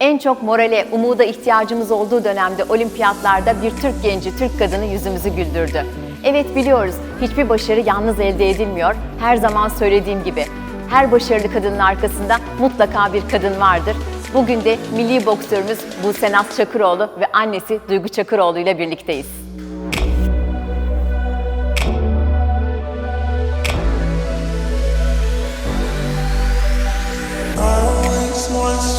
En çok morale, umuda ihtiyacımız olduğu dönemde olimpiyatlarda bir Türk genci, Türk kadını yüzümüzü güldürdü. Evet biliyoruz, hiçbir başarı yalnız elde edilmiyor. Her zaman söylediğim gibi, her başarılı kadının arkasında mutlaka bir kadın vardır. Bugün de milli boksörümüz Buse Naz Çakıroğlu ve annesi Duygu Çakıroğlu ile birlikteyiz. I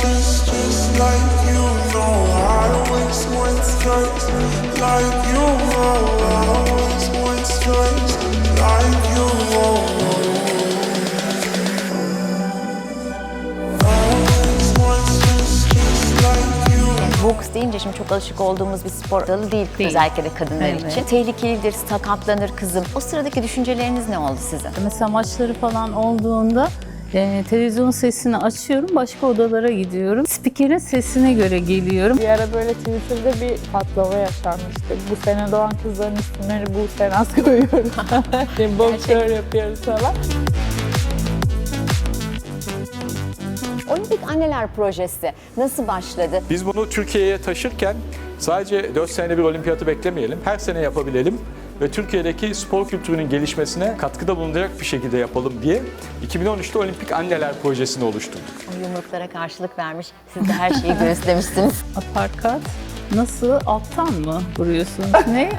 Boks deyince şimdi çok alışık olduğumuz bir spor dalı değil, Değil. özellikle de kadınlar Evet. için. Tehlikelidir, sakatlanır kızım. O sıradaki düşünceleriniz ne oldu sizin? Mesela maçları falan olduğunda e, televizyon sesini açıyorum, başka odalara gidiyorum. Spikerin sesine göre geliyorum. Bir ara böyle Twitter'da bir patlama yaşanmıştı. Bu sene doğan kızların isimleri bu Senaz koyuyoruz. Şimdi boksör yapıyoruz falan. Olimpik Anneler Projesi nasıl başladı? Biz bunu Türkiye'ye taşırken sadece 4 senede bir olimpiyatı beklemeyelim. Her sene yapabilelim ve Türkiye'deki spor kültürünün gelişmesine katkıda bulunacak bir şekilde yapalım diye 2013'te Olimpik Anneler Projesi'ni oluşturduk. Yumruklara karşılık vermiş. Siz de her şeyi göğüslemişsiniz. Aparkat nasıl alttan mı vuruyorsunuz? ne?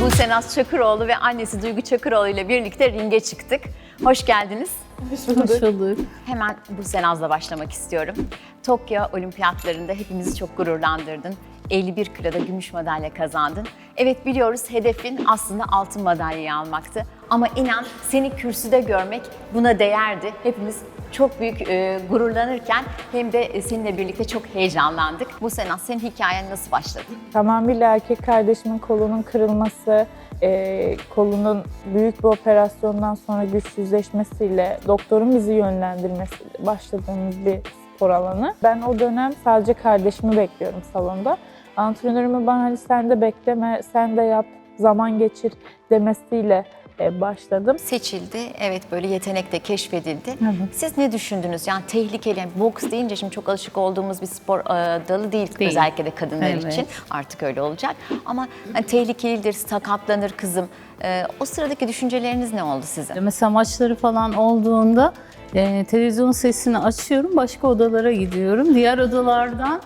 Buse Naz Çakıroğlu ve annesi Duygu Çakıroğlu ile birlikte ringe çıktık. Hoş geldiniz. Hoş bulduk. Hemen Buse Naz'la başlamak istiyorum. Tokyo Olimpiyatlarında hepimizi çok gururlandırdın. 51 kiloda gümüş madalya kazandın. Evet biliyoruz hedefin aslında altın madalyayı almaktı. Ama inan seni kürsüde görmek buna değerdi. Hepimiz çok büyük e, gururlanırken hem de e, seninle birlikte çok heyecanlandık. Buse Naz senin hikayen nasıl başladı? Tamamıyla erkek kardeşimin kolunun kırılması, e, kolunun büyük bir operasyondan sonra güçsüzleşmesiyle doktorun bizi yönlendirmesiyle başladığımız bir spor alanı. Ben o dönem sadece kardeşimi bekliyorum salonda. Antrenörümün bana hani sen de bekleme, sen de yap, zaman geçir demesiyle e, başladım. seçildi. Evet böyle yetenek de keşfedildi. Evet. Siz ne düşündünüz? Yani tehlikeli, yani boks deyince şimdi çok alışık olduğumuz bir spor e, dalı değil, Değil. özellikle de kadınlar Evet. için. Artık öyle olacak. Ama hani tehlikelidir, sakatlanır kızım. E, o sıradaki düşünceleriniz ne oldu sizin? Mesela maçları falan olduğunda e, televizyon sesini açıyorum, başka odalara gidiyorum. Diğer odalardan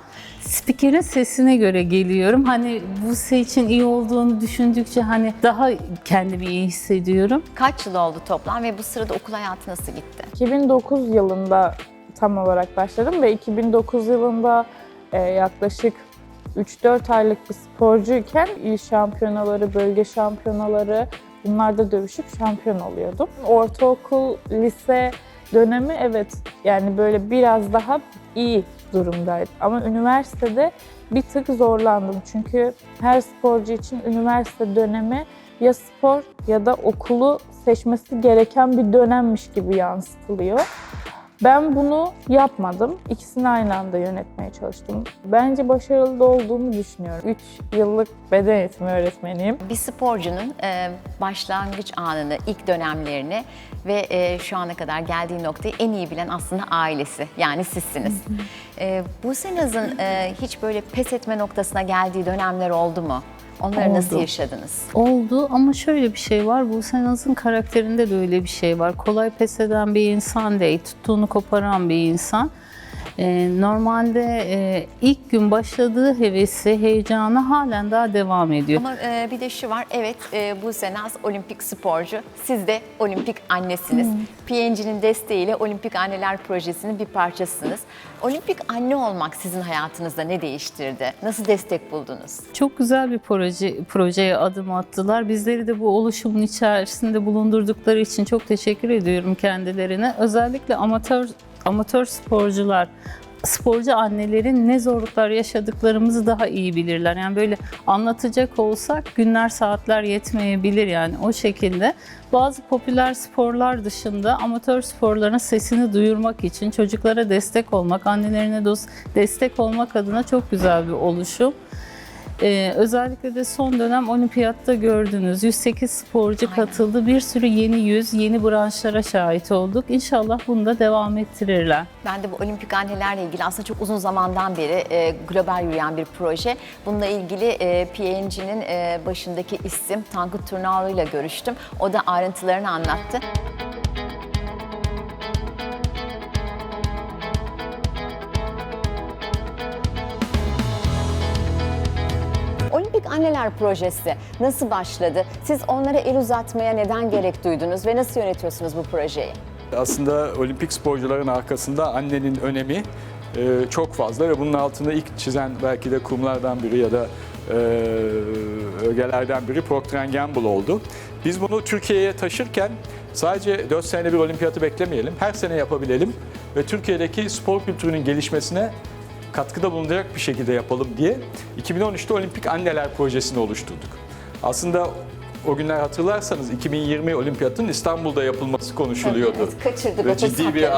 spikerin sesine göre geliyorum. Hani bu şey için iyi olduğunu düşündükçe hani daha kendimi iyi hissediyorum. Kaç yıl oldu toplam ve bu sırada okul hayatı nasıl gitti? 2009 yılında tam olarak başladım ve 2009 yılında e, yaklaşık 3-4 aylık bir sporcuyken il şampiyonaları, bölge şampiyonaları bunlarda dövüşüp şampiyon oluyordum. Ortaokul, lise dönemi evet yani böyle biraz daha iyi durumdaydı. Ama üniversitede bir tık zorlandım. Çünkü her sporcu için üniversite dönemi ya spor ya da okulu seçmesi gereken bir dönemmiş gibi yansıtılıyor. Ben bunu yapmadım. İkisini aynı anda yönetmeye çalıştım. Bence başarılı olduğumu düşünüyorum. 3 yıllık beden eğitimi öğretmeniyim. Bir sporcunun e, başlangıç anını, ilk dönemlerini ve e, şu ana kadar geldiği noktayı en iyi bilen aslında ailesi. Yani sizsiniz. E, Buse Naz'ın e, hiç böyle pes etme noktasına geldiği dönemler oldu mu? Onları nasıl Oldu. yaşadınız? Oldu ama şöyle bir şey var. Bu Senaz'ın karakterinde de öyle bir şey var. Kolay pes eden bir insan değil. Tuttuğunu koparan bir insan. Ee, normalde e, ilk gün başladığı hevesi, heyecanı halen daha devam ediyor. Ama e, bir de şu var, evet e, Buse Naz olimpik sporcu, siz de olimpik annesiniz. PNG'nin desteğiyle Olimpik Anneler Projesi'nin bir parçasısınız. Olimpik anne olmak sizin hayatınızda ne değiştirdi? Nasıl destek buldunuz? Çok güzel bir proje projeye adım attılar. Bizleri de bu oluşumun içerisinde bulundurdukları için çok teşekkür ediyorum kendilerine. Özellikle amatör amatör sporcular sporcu annelerin ne zorluklar yaşadıklarımızı daha iyi bilirler. Yani böyle anlatacak olsak günler saatler yetmeyebilir yani o şekilde. Bazı popüler sporlar dışında amatör sporların sesini duyurmak için çocuklara destek olmak, annelerine dos- destek olmak adına çok güzel bir oluşum. Ee, özellikle de son dönem olimpiyatta gördünüz. 108 sporcu katıldı. Bir sürü yeni yüz, yeni branşlara şahit olduk. İnşallah bunu da devam ettirirler. Ben de bu olimpik annelerle ilgili aslında çok uzun zamandan beri e, global yürüyen bir proje. Bununla ilgili e, PNG'nin e, başındaki isim Tankut Turnaoğlu ile görüştüm. O da ayrıntılarını anlattı. Anneler Projesi nasıl başladı? Siz onlara el uzatmaya neden gerek duydunuz ve nasıl yönetiyorsunuz bu projeyi? Aslında olimpik sporcuların arkasında annenin önemi e, çok fazla ve bunun altında ilk çizen belki de kumlardan biri ya da e, ögelerden biri Procter Gamble oldu. Biz bunu Türkiye'ye taşırken sadece 4 senede bir olimpiyatı beklemeyelim, her sene yapabilelim ve Türkiye'deki spor kültürünün gelişmesine katkıda bulunacak bir şekilde yapalım diye 2013'te Olimpik Anneler Projesi'ni oluşturduk. Aslında o günler hatırlarsanız 2020 Olimpiyatın İstanbul'da yapılması konuşuluyordu. Evet, kaçırdık Ve ciddi bir e,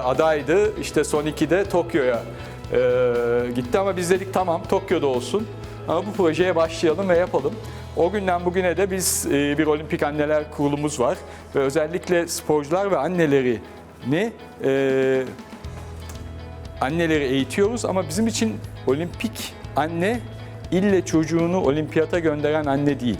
adaydı. İşte son 2'de Tokyo'ya e, gitti ama biz dedik tamam Tokyo'da olsun. Ama bu projeye başlayalım ve yapalım. O günden bugüne de biz e, bir olimpik anneler kurulumuz var ve özellikle sporcular ve annelerini e, anneleri eğitiyoruz ama bizim için olimpik anne ille çocuğunu olimpiyata gönderen anne değil.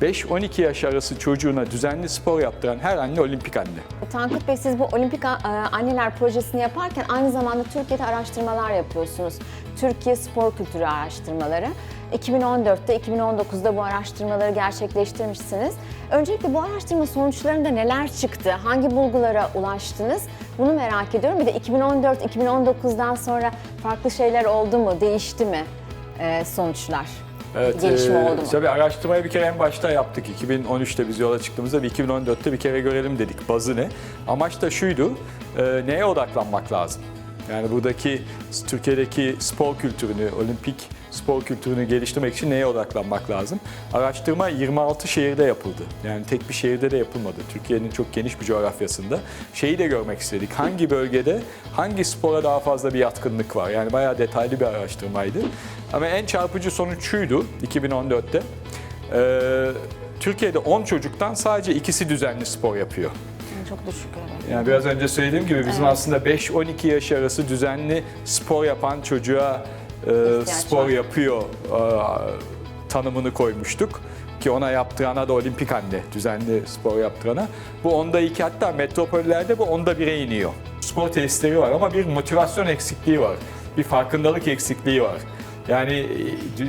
5-12 yaş arası çocuğuna düzenli spor yaptıran her anne olimpik anne. Tankut Bey siz bu Olimpik e, Anneler Projesi'ni yaparken aynı zamanda Türkiye'de araştırmalar yapıyorsunuz. Türkiye Spor Kültürü Araştırmaları. 2014'te, 2019'da bu araştırmaları gerçekleştirmişsiniz. Öncelikle bu araştırma sonuçlarında neler çıktı? Hangi bulgulara ulaştınız? Bunu merak ediyorum. Bir de 2014-2019'dan sonra farklı şeyler oldu mu? Değişti mi e, sonuçlar? Gelişme e, oldu mu? Tabii araştırmayı bir kere en başta yaptık. 2013'te biz yola çıktığımızda ve 2014'te bir kere görelim dedik bazı ne. Amaç da şuydu, e, neye odaklanmak lazım? Yani buradaki Türkiye'deki spor kültürünü, olimpik spor kültürünü geliştirmek için neye odaklanmak lazım? Araştırma 26 şehirde yapıldı. Yani tek bir şehirde de yapılmadı. Türkiye'nin çok geniş bir coğrafyasında. Şeyi de görmek istedik. Hangi bölgede hangi spora daha fazla bir yatkınlık var? Yani bayağı detaylı bir araştırmaydı. Ama en çarpıcı sonuç şuydu 2014'te. Ee, Türkiye'de 10 çocuktan sadece ikisi düzenli spor yapıyor. Çok düşük evet. Yani biraz önce söylediğim gibi bizim aslında 5-12 yaş arası düzenli spor yapan çocuğa e, spor var. yapıyor e, tanımını koymuştuk. Ki ona yaptırana da olimpik anne, düzenli spor yaptırana. Bu onda iki hatta metropollerde bu onda bire iniyor. Spor testleri var ama bir motivasyon eksikliği var. Bir farkındalık eksikliği var. Yani e,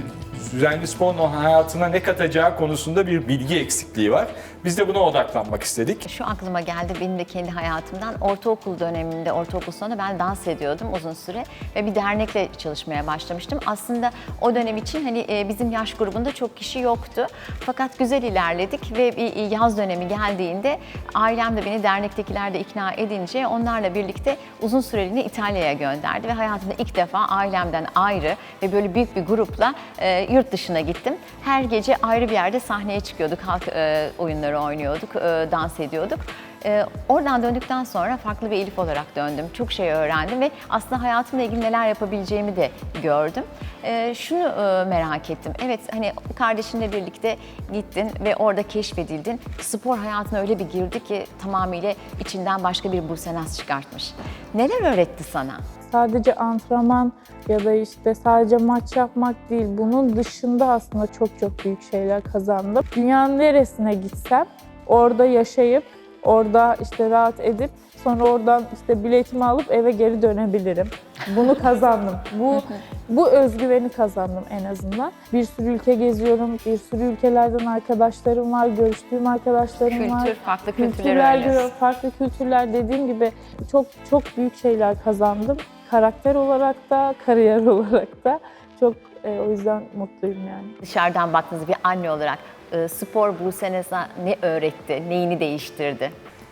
düzenli sporun hayatına ne katacağı konusunda bir bilgi eksikliği var. Biz de buna odaklanmak istedik. Şu aklıma geldi benim de kendi hayatımdan. Ortaokul döneminde, ortaokul sonunda ben dans ediyordum uzun süre ve bir dernekle çalışmaya başlamıştım. Aslında o dönem için hani e, bizim yaş grubunda çok kişi yoktu. Fakat güzel ilerledik ve bir yaz dönemi geldiğinde ailem de beni dernektekiler de ikna edince onlarla birlikte uzun süreliğine İtalya'ya gönderdi ve hayatımda ilk defa ailemden ayrı ve böyle büyük bir grupla e, yurt dışına gittim. Her gece ayrı bir yerde sahneye çıkıyorduk, halk e, oyunları oynuyorduk, e, dans ediyorduk. E, oradan döndükten sonra farklı bir Elif olarak döndüm. Çok şey öğrendim ve aslında hayatımla ilgili neler yapabileceğimi de gördüm. E, şunu e, merak ettim. Evet hani kardeşinle birlikte gittin ve orada keşfedildin. Spor hayatına öyle bir girdi ki tamamıyla içinden başka bir Bursenas çıkartmış. Neler öğretti sana? Sadece antrenman ya da işte sadece maç yapmak değil. Bunun dışında aslında çok çok büyük şeyler kazandım. Dünyanın neresine gitsem orada yaşayıp, orada işte rahat edip sonra oradan işte biletimi alıp eve geri dönebilirim. Bunu kazandım. Bu bu özgüveni kazandım en azından. Bir sürü ülke geziyorum. Bir sürü ülkelerden arkadaşlarım var. Görüştüğüm arkadaşlarım var. Kültür, farklı kültürler farklı kültürler dediğim gibi çok çok büyük şeyler kazandım. Karakter olarak da, kariyer olarak da çok e, o yüzden mutluyum yani. Dışarıdan baktığınız bir anne olarak e, spor Bursenes'a ne öğretti, neyini değiştirdi?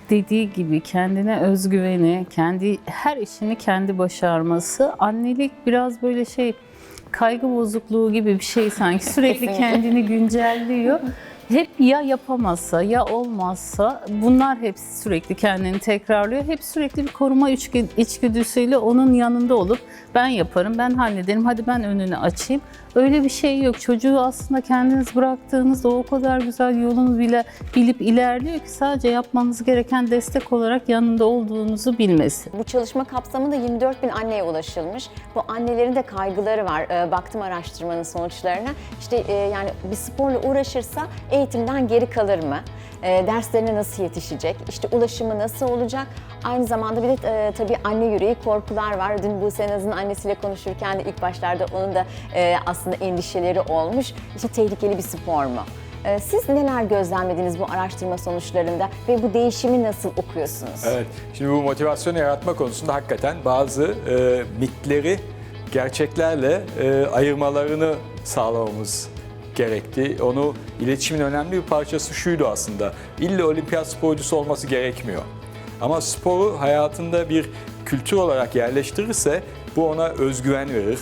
dediği gibi kendine özgüveni, kendi her işini kendi başarması, annelik biraz böyle şey kaygı bozukluğu gibi bir şey sanki sürekli kendini güncelliyor. Hep ya yapamazsa ya olmazsa bunlar hepsi sürekli kendini tekrarlıyor. Hep sürekli bir koruma içgü- içgüdüsüyle onun yanında olup ben yaparım, ben hallederim, hadi ben önünü açayım. Öyle bir şey yok. Çocuğu aslında kendiniz bıraktığınızda o kadar güzel yolunu bile bilip ilerliyor ki sadece yapmanız gereken destek olarak yanında olduğunuzu bilmesi. Bu çalışma kapsamında 24 bin anneye ulaşılmış. Bu annelerin de kaygıları var. Ee, baktım araştırmanın sonuçlarına. İşte e, yani bir sporla uğraşırsa eğitimden geri kalır mı? E, derslerine nasıl yetişecek? İşte ulaşımı nasıl olacak? Aynı zamanda bir de e, tabii anne yüreği korkular var. Dün Buse Naz'ın annesiyle konuşurken de ilk başlarda onun da e, aslında endişeleri olmuş. İşte tehlikeli bir spor mu? E, Siz neler gözlemlediniz bu araştırma sonuçlarında ve bu değişimi nasıl okuyorsunuz? Evet, şimdi bu motivasyonu yaratma konusunda hakikaten bazı e, mitleri gerçeklerle e, ayırmalarını sağlamamız gerekti. Onu iletişimin önemli bir parçası şuydu aslında. İlle olimpiyat sporcusu olması gerekmiyor. Ama sporu hayatında bir kültür olarak yerleştirirse bu ona özgüven verir,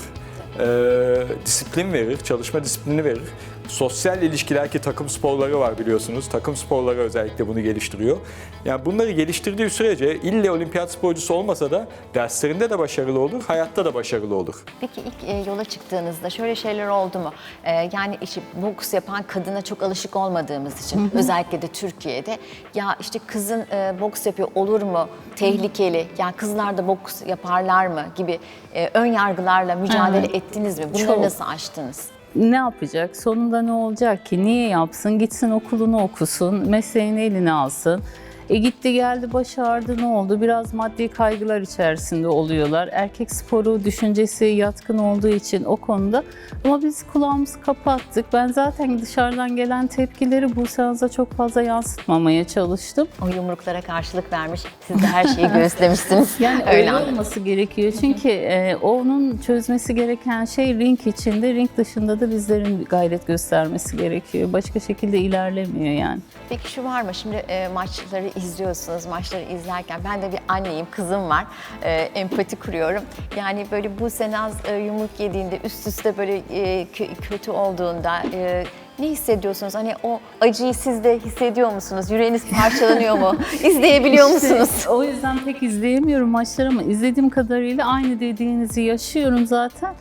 e, disiplin verir, çalışma disiplini verir. Sosyal ilişkiler ki takım sporları var biliyorsunuz. Takım sporları özellikle bunu geliştiriyor. Yani bunları geliştirdiği sürece ille olimpiyat sporcusu olmasa da derslerinde de başarılı olur, hayatta da başarılı olur. Peki ilk e, yola çıktığınızda şöyle şeyler oldu mu? E, yani işte boks yapan kadına çok alışık olmadığımız için özellikle de Türkiye'de ya işte kızın e, boks yapıyor olur mu? Tehlikeli. Ya kızlar da boks yaparlar mı gibi e, ön yargılarla mücadele ettiniz mi? Bunları Çok. nasıl aştınız? Ne yapacak? Sonunda ne olacak ki? Niye yapsın? Gitsin okulunu okusun, mesleğini eline alsın. E gitti geldi başardı ne oldu? Biraz maddi kaygılar içerisinde oluyorlar. Erkek sporu düşüncesi yatkın olduğu için o konuda. Ama biz kulağımızı kapattık. Ben zaten dışarıdan gelen tepkileri bu seansa çok fazla yansıtmamaya çalıştım. O yumruklara karşılık vermiş. Siz de her şeyi göğüslemişsiniz. Yani Öyle öyle olması gerekiyor. Çünkü e, onun çözmesi gereken şey ring içinde, ring dışında da bizlerin gayret göstermesi gerekiyor. Başka şekilde ilerlemiyor yani. Peki şu var mı? Şimdi e, maçları izliyorsunuz. Maçları izlerken ben de bir anneyim, kızım var. E, empati kuruyorum. Yani böyle bu senaz e, yumruk yediğinde, üst üste böyle e, kö- kötü olduğunda e, ne hissediyorsunuz? Hani o acıyı siz de hissediyor musunuz? Yüreğiniz parçalanıyor mu? İzleyebiliyor musunuz? İşte o yüzden pek izleyemiyorum maçları ama izlediğim kadarıyla aynı dediğinizi yaşıyorum zaten.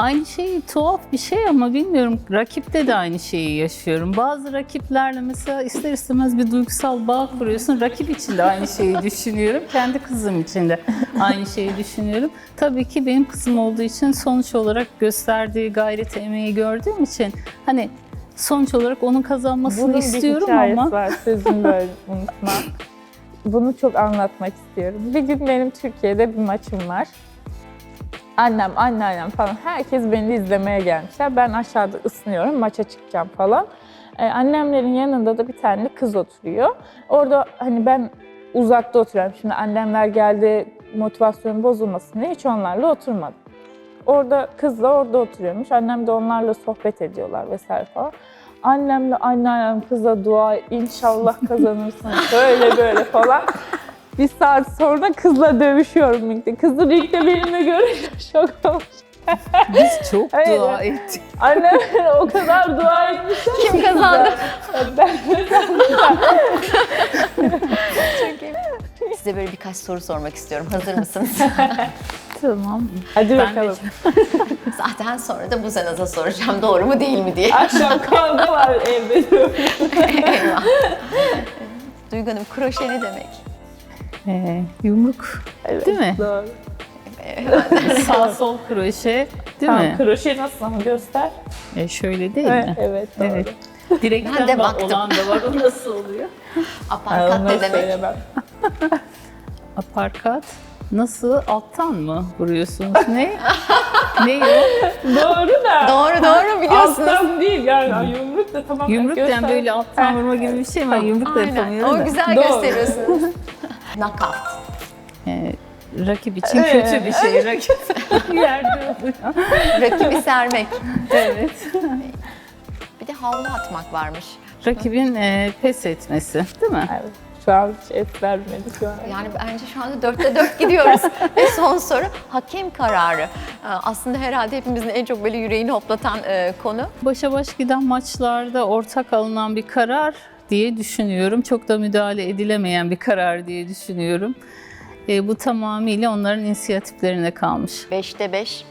Aynı şey tuhaf bir şey ama bilmiyorum rakipte de aynı şeyi yaşıyorum. Bazı rakiplerle mesela ister istemez bir duygusal bağ kuruyorsun. Rakip için de aynı şeyi düşünüyorum. Kendi kızım için de aynı şeyi düşünüyorum. Tabii ki benim kızım olduğu için sonuç olarak gösterdiği gayreti, emeği gördüğüm için hani sonuç olarak onun kazanmasını Bunun istiyorum bir ama var sözünü böyle unutma. Bunu çok anlatmak istiyorum. Bir gün benim Türkiye'de bir maçım var. Annem, anneannem falan herkes beni izlemeye gelmişler. Ben aşağıda ısınıyorum, maça çıkacağım falan. Ee, annemlerin yanında da bir tane kız oturuyor. Orada hani ben uzakta oturuyorum. Şimdi annemler geldi motivasyon bozulmasın diye hiç onlarla oturmadım. Orada kızla orada oturuyormuş. Annem de onlarla sohbet ediyorlar vesaire falan. Annemle anneannem kıza dua inşallah kazanırsın böyle böyle falan. Bir saat sonra kızla dövüşüyorum ringde. Kızı ringde benimle görünce şok olmuş. biz çok Evet. dua ettik. Annem o kadar dua etmişler. Kim kazandı? Ben Size böyle birkaç soru sormak istiyorum. Hazır mısınız? Tamam. Hadi Ben de bakalım. Zaten sonra da bu senaza soracağım doğru mu değil mi diye. Akşam kavga var evde. Eyvah. Duygu Hanım kroşe ne demek? Ee, yumruk değil mi? Doğru. Sağ sol kroşe değil Tamam, mi? kroşe nasıl ama göster. E, şöyle değil Evet, mi? evet doğru. Evet. Direkten de ba- baktım. olan da var. O nasıl oluyor? Aparkat ne demek? Aparkat nasıl? Alttan mı vuruyorsunuz? Ne? ne o? Doğru da. Doğru doğru biliyorsunuz. Alttan değil yani yumruk da tamam. Yumrukten göster. böyle alttan vurma gibi bir şey var. Yumruk da yapamıyorum O güzel Doğru. gösteriyorsunuz. Knockout. Ee, rakip için Evet. kötü bir şey. Rakip yerde oluyor. Rakibi sermek. Evet. Bir de havlu atmak varmış. Rakibin e, pes etmesi değil mi? Evet. Şu an hiç et vermedi şu an. Yani bence şu anda dörtte dört gidiyoruz. Ve son soru hakem kararı. Ee, Aslında herhalde hepimizin en çok böyle yüreğini hoplatan e, konu. Başa baş giden maçlarda ortak alınan bir karar diye düşünüyorum. Çok da müdahale edilemeyen bir karar diye düşünüyorum. E, bu tamamıyla onların inisiyatiflerine kalmış. Beşte beş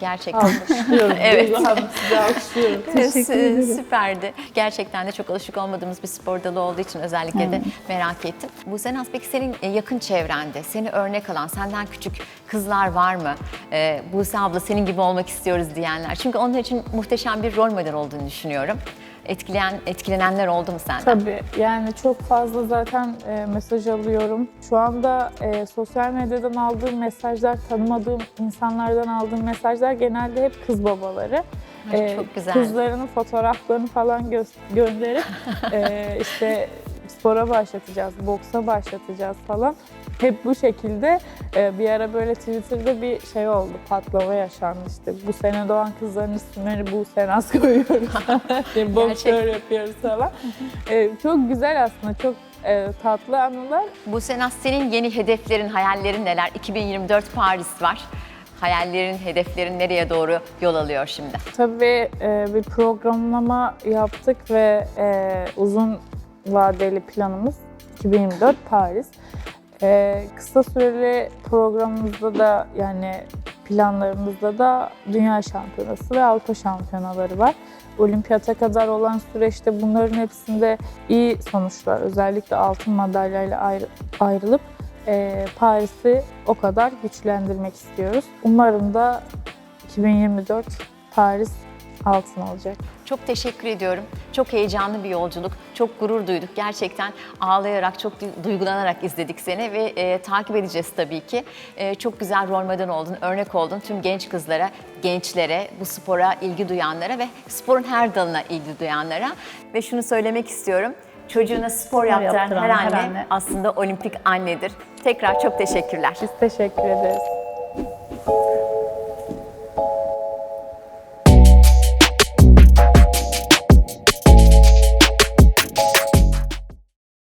gerçekten. Alkışlıyorum. Evet. Sizi alkışlıyorum. Teşekkür Sü- ederim. Süperdi. Gerçekten de çok alışık olmadığımız bir spor dalı olduğu için özellikle de merak ettim. Bu Senaz peki senin e, yakın çevrende, seni örnek alan, senden küçük kızlar var mı? Ee, Buse abla senin gibi olmak istiyoruz diyenler. Çünkü onlar için muhteşem bir rol model olduğunu düşünüyorum. Etkileyen, etkilenenler oldu mu senden? Tabii yani çok fazla zaten e, mesaj alıyorum. Şu anda e, sosyal medyadan aldığım mesajlar, tanımadığım insanlardan aldığım mesajlar genelde hep kız babaları. Ay, E, çok güzel. Kızlarının fotoğraflarını falan gö- gönderip e, işte spora başlatacağız, boksa başlatacağız falan. Hep bu şekilde e, bir ara böyle Twitter'da bir şey oldu, patlama yaşandı işte. Bu sene doğan kızların isimleri bu Senaz koyuyoruz. işte boksör yapıyoruz falan. E, çok güzel aslında, çok e, tatlı anılar. Bu Senaz senin yeni hedeflerin, hayallerin neler? 2024 Paris var. Hayallerin, hedeflerin nereye doğru yol alıyor şimdi? Tabii e, bir programlama yaptık ve e, uzun vadeli planımız 2024 Paris. E, kısa süreli programımızda da yani planlarımızda da Dünya Şampiyonası ve Avrupa Şampiyonaları var. Olimpiyata kadar olan süreçte bunların hepsinde iyi sonuçlar, özellikle altın madalyayla ayrı- ayrılıp e, Paris'i o kadar güçlendirmek istiyoruz. Umarım da 2024 Paris altın olacak. Çok teşekkür ediyorum. Çok heyecanlı bir yolculuk. Çok gurur duyduk. Gerçekten ağlayarak, çok du- duygulanarak izledik seni ve e, takip edeceğiz tabii ki. E, çok güzel rol model oldun, örnek oldun tüm genç kızlara, gençlere, bu spora ilgi duyanlara ve sporun her dalına ilgi duyanlara. Ve şunu söylemek istiyorum. Çocuğuna spor yaptıran, yaptıran her her anne anne. aslında olimpik annedir. Tekrar çok teşekkürler. Biz teşekkür ederiz.